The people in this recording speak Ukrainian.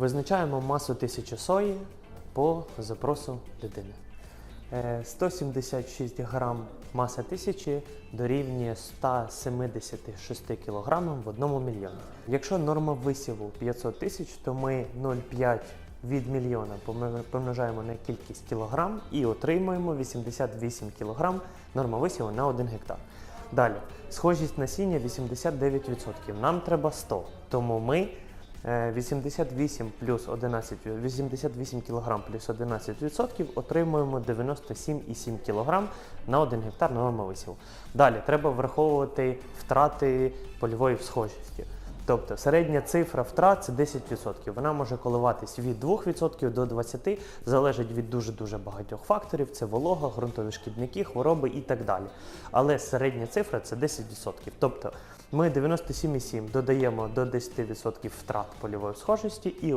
Визначаємо масу тисячі сої по запросу людини. Е, 176 грам маса тисячі дорівнює 176 кг в одному мільйоні. Якщо норма висіву 500 тисяч, то ми 0,5 від мільйона помножаємо на кількість кілограм і отримуємо 88 кг норма висіву на 1 гектар. Далі, схожість насіння 89%. Нам треба 100. Тому ми е, 88 плюс 11, 88 кг плюс 11% отримуємо 97,7 кг на 1 гектар норма висіву. Далі треба враховувати втрати польової схожості. Тобто середня цифра втрат це 10%. Вона може коливатись від 2% до 20%, залежить від дуже-дуже багатьох факторів: це волога, ґрунтові шкідники, хвороби і так далі. Але середня цифра це 10%. Тобто ми 97,7 додаємо до 10% втрат польової схожості і